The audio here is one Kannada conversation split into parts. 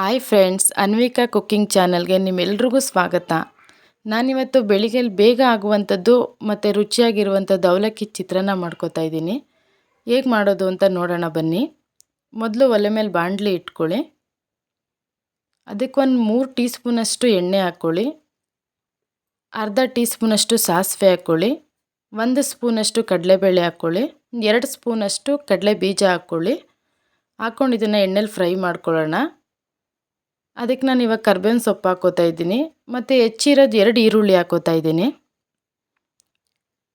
ಹಾಯ್ ಫ್ರೆಂಡ್ಸ್ ಅನ್ವಿಕಾ ಕುಕ್ಕಿಂಗ್ ಚಾನಲ್ಗೆ ನಿಮ್ಮೆಲ್ರಿಗೂ ಸ್ವಾಗತ. ನಾನಿವತ್ತು ಬೆಳಿಗ್ಗೆ ಬೇಗ ಆಗುವಂಥದ್ದು ಮತ್ತು ರುಚಿಯಾಗಿರುವಂಥದ್ದು ಅವಲಕ್ಕಿ ಚಿತ್ರಾನ್ನ ಮಾಡ್ಕೋತಾ ಇದ್ದೀನಿ. ಹೇಗೆ ಮಾಡೋದು ಅಂತ ನೋಡೋಣ ಬನ್ನಿ. ಮೊದಲು ಒಲೆ ಮೇಲೆ ಬಾಂಡ್ಲಿ ಇಟ್ಕೊಳ್ಳಿ. ಅದಕ್ಕೊಂದು ಮೂರು ಟೀ ಸ್ಪೂನಷ್ಟು ಎಣ್ಣೆ ಹಾಕ್ಕೊಳ್ಳಿ. ಅರ್ಧ ಟೀ ಸ್ಪೂನಷ್ಟು ಸಾಸಿವೆ ಹಾಕ್ಕೊಳ್ಳಿ. ಒಂದು ಸ್ಪೂನಷ್ಟು ಕಡಲೆಬೇಳೆ ಹಾಕ್ಕೊಳ್ಳಿ. ಎರಡು ಸ್ಪೂನಷ್ಟು ಕಡಲೆ ಬೀಜ ಹಾಕ್ಕೊಳ್ಳಿ. ಹಾಕ್ಕೊಂಡು ಇದನ್ನು ಎಣ್ಣೆಲಿ ಫ್ರೈ ಮಾಡ್ಕೊಳ್ಳೋಣ. ಅದಕ್ಕೆ ನಾನು ಇವಾಗ ಕರ್ಬೇವಿನ ಸೊಪ್ಪು ಹಾಕೋತಾ ಇದ್ದೀನಿ. ಮತ್ತು ಹೆಚ್ಚಿರೋದು ಎರಡು ಈರುಳ್ಳಿ ಹಾಕೋತಾ ಇದ್ದೀನಿ.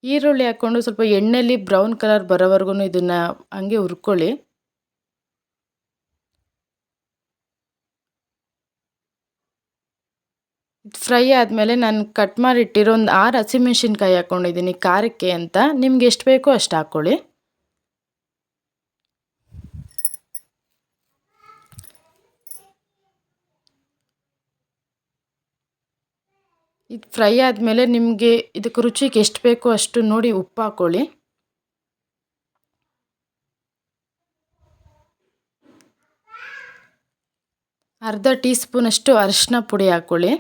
ಈರುಳ್ಳಿ ಹಾಕ್ಕೊಂಡು ಸ್ವಲ್ಪ ಎಣ್ಣೆಲಿ ಬ್ರೌನ್ ಕಲರ್ ಬರೋವರೆಗೂ ಇದನ್ನು ಹಂಗೆ ಹುರ್ಕೊಳ್ಳಿ. ಫ್ರೈ ಆದಮೇಲೆ ನಾನು ಕಟ್ ಮಾಡಿಟ್ಟಿರೋ ಒಂದು ಆರು ಹಸಿಮೆಣ್ಸಿನ್ಕಾಯಿ ಹಾಕ್ಕೊಂಡಿದ್ದೀನಿ ಖಾರಕ್ಕೆ ಅಂತ. ನಿಮ್ಗೆ ಎಷ್ಟು ಬೇಕೋ ಅಷ್ಟು ಹಾಕ್ಕೊಳ್ಳಿ. ಇದು ಫ್ರೈ ಆದಮೇಲೆ ನಿಮಗೆ ಇದಕ್ಕೆ ರುಚಿಗೆ ಎಷ್ಟು ಬೇಕೋ ಅಷ್ಟು ನೋಡಿ ಉಪ್ಪು ಹಾಕ್ಕೊಳ್ಳಿ ಅರ್ಧ ಟೀ ಸ್ಪೂನಷ್ಟು ಅರಿಶಿನ ಪುಡಿ ಹಾಕ್ಕೊಳ್ಳಿ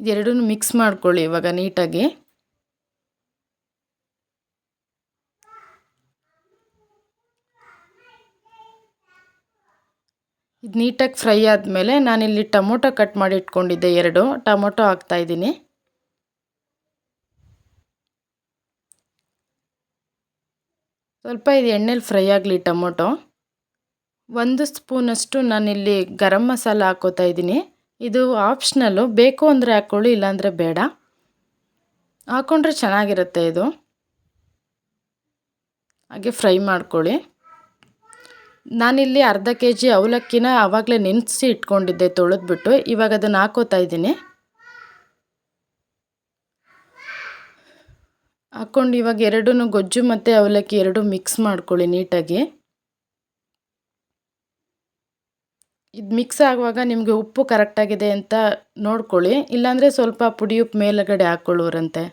ಇದೆರಡೂ ಮಿಕ್ಸ್ ಮಾಡ್ಕೊಳ್ಳಿ ಇವಾಗ ನೀಟಾಗಿ. ಇದು ನೀಟಾಗಿ ಫ್ರೈ ಆದಮೇಲೆ ನಾನಿಲ್ಲಿ ಟೊಮೊಟೊ ಕಟ್ ಮಾಡಿ ಇಟ್ಕೊಂಡಿದ್ದೆ ಎರಡು. ಟೊಮೊಟೊ ಹಾಕ್ತಾಯಿದ್ದೀನಿ ಸ್ವಲ್ಪ ಇದು ಎಣ್ಣೆಲಿ ಫ್ರೈ ಆಗಲಿ ಟೊಮೊಟೊ. ಒಂದು ಸ್ಪೂನಷ್ಟು ನಾನಿಲ್ಲಿ ಗರಂ ಮಸಾಲ ಹಾಕೋತಾ ಇದ್ದೀನಿ. ಇದು ಆಪ್ಷನಲ್ಲು. ಬೇಕು ಅಂದರೆ ಹಾಕ್ಕೊಳ್ಳಿ, ಇಲ್ಲಾಂದರೆ ಬೇಡ. ಹಾಕ್ಕೊಂಡ್ರೆ ಚೆನ್ನಾಗಿರುತ್ತೆ ಇದು. ಹಾಗೆ ಫ್ರೈ ಮಾಡ್ಕೊಳ್ಳಿ. ನಾನಿಲ್ಲಿ ಅರ್ಧ ಕೆ ಜಿ ಅವಲಕ್ಕಿನ ಆವಾಗಲೇ ನೆನೆಸಿ ಇಟ್ಕೊಂಡಿದ್ದೆ, ತೊಳೆದ್ಬಿಟ್ಟು. ಇವಾಗ ಅದನ್ನು ಹಾಕೋತಾ ಇದ್ದೀನಿ. ಹಾಕ್ಕೊಂಡು ಇವಾಗ ಎರಡೂ ಗೊಜ್ಜು ಮತ್ತು ಅವಲಕ್ಕಿ ಎರಡು ಮಿಕ್ಸ್ ಮಾಡ್ಕೊಳ್ಳಿ ನೀಟಾಗಿ. ಇದು ಮಿಕ್ಸ್ ಆಗುವಾಗ ನಿಮಗೆ ಉಪ್ಪು ಕರೆಕ್ಟಾಗಿದೆ ಅಂತ ನೋಡ್ಕೊಳ್ಳಿ. ಇಲ್ಲಾಂದರೆ ಸ್ವಲ್ಪ ಪುಡಿ ಉಪ್ಪು ಮೇಲುಗಡೆ ಹಾಕ್ಕೊಳ್ಳೋರಂತೆ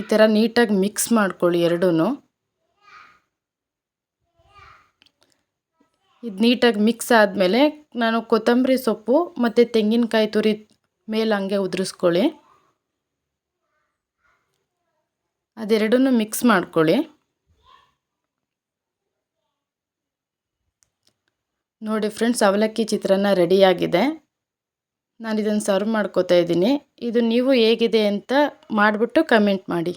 ಈ ಥರ ನೀಟಾಗಿ ಮಿಕ್ಸ್ ಮಾಡ್ಕೊಳ್ಳಿ ಎರಡೂ ಇದು ನೀಟಾಗಿ ಮಿಕ್ಸ್ ಆದಮೇಲೆ ನಾನು ಕೊತ್ತಂಬರಿ ಸೊಪ್ಪು ಮತ್ತು ತೆಂಗಿನಕಾಯಿ ತುರಿ ಮೇಲೆ ಹಂಗೆ ಉದುರಿಸ್ಕೊಳ್ಳಿ. ಅದೆರಡೂ ಮಿಕ್ಸ್ ಮಾಡ್ಕೊಳ್ಳಿ. ನೋಡಿ ಫ್ರೆಂಡ್ಸ್ ಅವಲಕ್ಕಿ ಚಿತ್ರಾನ್ನ ರೆಡಿಯಾಗಿದೆ. ನಾನು ಇದನ್ನು ಸರ್ವ್ ಮಾಡ್ಕೋತಾ ಇದ್ದೀನಿ. ಇದು ನೀವು ಹೇಗಿದೆ ಅಂತ ಮಾಡಿಬಿಟ್ಟು ಕಮೆಂಟ್ ಮಾಡಿ.